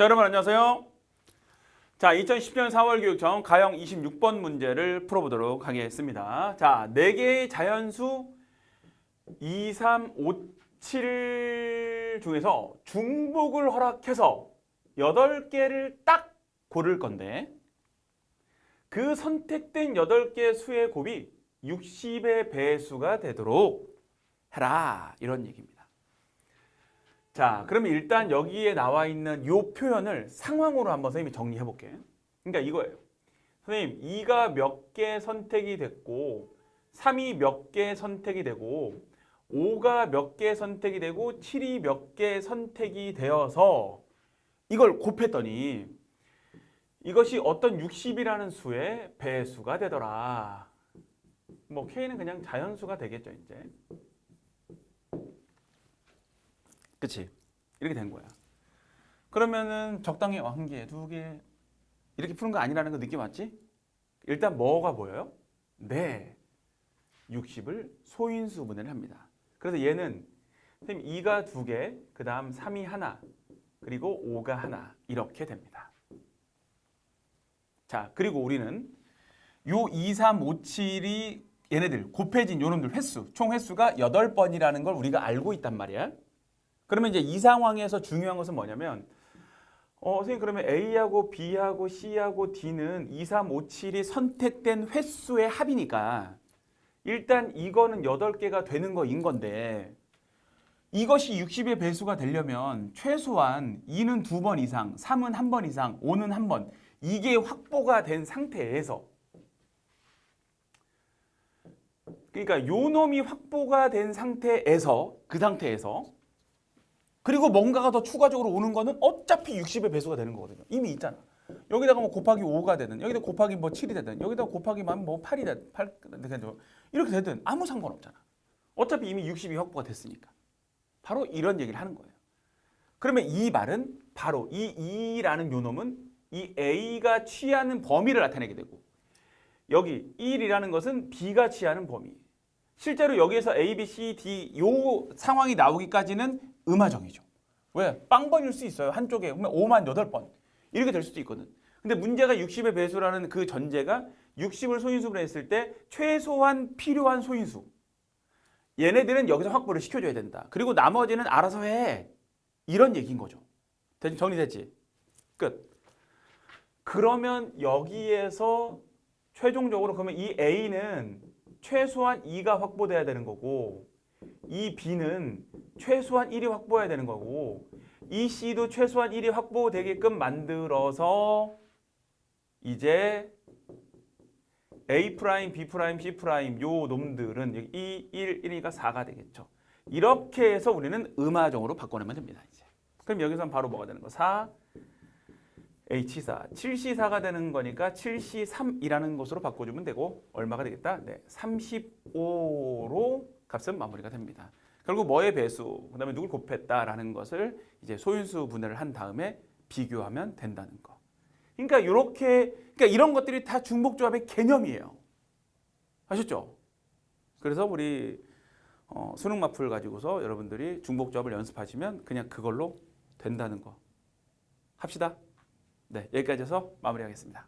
자, 여러분 안녕하세요. 자, 2010년 4월 교육청 가형 26번 문제를 풀어보도록 하겠습니다. 자, 4개의 자연수 2, 3, 5, 7 중에서 중복을 허락해서 8개를 딱 고를 건데 그 선택된 8개 수의 곱이 60의 배수가 되도록 해라. 이런 얘기입니다. 자, 그러면 일단 여기에 나와 있는 요 표현을 상황으로 한번 선생님이 정리해 볼게요. 그러니까 이거예요. 선생님, 2가 몇 개 선택이 됐고 3이 몇 개 선택이 되고 5가 몇 개 선택이 되고 7이 몇 개 선택이 되어서 이걸 곱했더니 이것이 어떤 60이라는 수의 배수가 되더라. 뭐 K는 그냥 자연수가 되겠죠, 이제. 그치? 이렇게 된 거야. 그러면은 적당히 어, 한 개, 두 개, 이렇게 푸는 거 아니라는 거 느낌 왔지? 일단 뭐가 보여요? 네. 60을 소인수 분해를 합니다. 그래서 얘는 선생님 2가 두 개, 그 다음 3이 하나, 그리고 5가 하나 이렇게 됩니다. 자, 그리고 우리는 요 2, 3, 5, 7이 얘네들 곱해진 요놈들 횟수, 총 횟수가 8번이라는 걸 우리가 알고 있단 말이야. 그러면 이제 이 상황에서 중요한 것은 뭐냐면 어, 선생님 그러면 A하고 B하고 C하고 D는 2, 3, 5, 7이 선택된 횟수의 합이니까 일단 이거는 8개가 되는 거인 건데 이것이 60의 배수가 되려면 최소한 2는 두번 이상, 3은 한번 이상, 5는 한번 이게 확보가 된 상태에서. 그러니까 요 놈이 확보가 된 상태에서 그 상태에서 그리고 뭔가가 더 추가적으로 오는 거는 어차피 60의 배수가 되는 거거든요. 이미 있잖아. 여기다가 뭐 곱하기 5가 되든 여기다 곱하기 뭐 7이 되든 여기다 곱하기 뭐 8이 되든 8 되든 이렇게 되든 아무 상관없잖아. 어차피 이미 60이 확보가 됐으니까. 바로 이런 얘기를 하는 거예요. 그러면 이 말은 바로 이 2라는 요놈은 이 A가 취하는 범위를 나타내게 되고 여기 1이라는 것은 B가 취하는 범위. 실제로 여기에서 A, B, C, D 요 상황이 나오기까지는 음화정이죠. 왜? 빵번일 수 있어요. 한쪽에 그러면 5만 8번 이렇게 될 수도 있거든. 근데 문제가 60의 배수라는 그 전제가 60을 소인수로 했을 때 최소한 필요한 소인수. 얘네들은 여기서 확보를 시켜줘야 된다. 그리고 나머지는 알아서 해. 이런 얘기인 거죠. 됐- 정리됐지? 끝. 그러면 여기에서 최종적으로 그러면 이 A는 최소한 2가 확보돼야 되는 거고 이 B는 최소한 1이 확보해야 되는 거고 이 C도 최소한 1이 확보되게끔 만들어서 이제 A 프라임, B 프라임, C 프라임 요 놈들은 여기 2, 1, 1이니까 4가 되겠죠. 이렇게 해서 우리는 음화정으로 바꿔내면 됩니다. 이제. 그럼 여기서는 바로 뭐가 되는 거? 4 H4, 7C4가 되는 거니까 7C3이라는 것으로 바꿔주면 되고 얼마가 되겠다? 네, 35로 값은 마무리가 됩니다. 결국 뭐의 배수, 그 다음에 누굴 곱했다라는 것을 이제 소인수 분해를 한 다음에 비교하면 된다는 거. 그러니까 이렇게, 그러니까 이런 것들이 다 중복조합의 개념이에요. 아셨죠? 그래서 우리 어, 수능 마플 가지고서 여러분들이 중복조합을 연습하시면 그냥 그걸로 된다는 거 합시다. 네, 여기까지 해서 마무리하겠습니다.